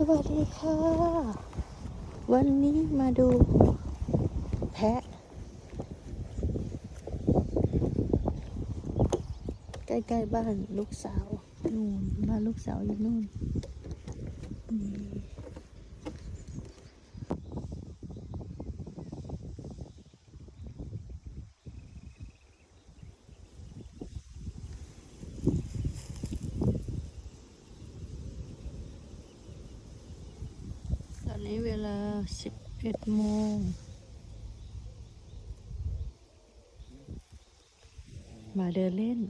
สวัสดีค่ะ วันนี้มาดูแพะ ใกล้ๆบ้านลูกสาว นู่นบ้านลูกสาวอยู่นู่นนี่ตอนนี้เว ลา11โมงมาเดินเล่น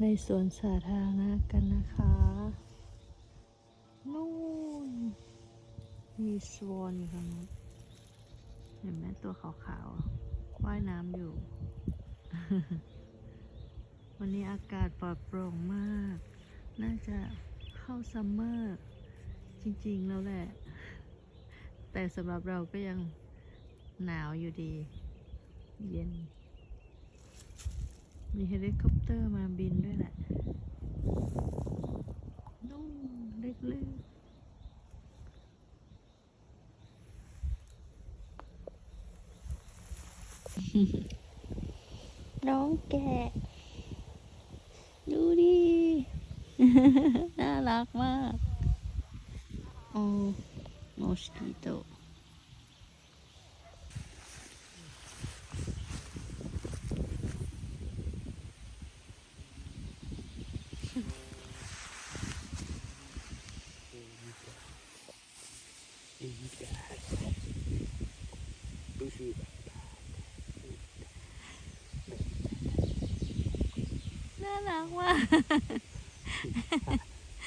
ในสวนสาธารณะกันนะคะ นู่น มีสวนอยู่ตรงนู้นเห็นไหมตัวขาวๆว่ายน้ำอยู่ วันนี้อากาศปลอดโปร่งมาก น่าจะเข้าซัมเมอร์ จริง ๆ แล้วแหละ แต่สำหรับเราก็ยังหนาวอยู่ดี เย็น มีเฮลิคอปเตอร์มาบินด้วยแหละนู่นเล็กลืกน้องแกะ ดูดิ น่ารักมาก โอ้ มอสกิ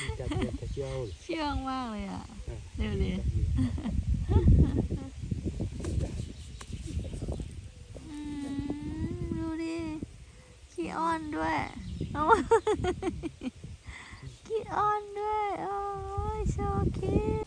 โตน่ารักมากจะเรียนจะเชี่ยวเชื่องมากเลยอะ เดี๋ยวดิ อืมดูดิขี้อ้อนด้วยโอ้ยขี้อ้อนด้วย โอ้ยโชว์คิด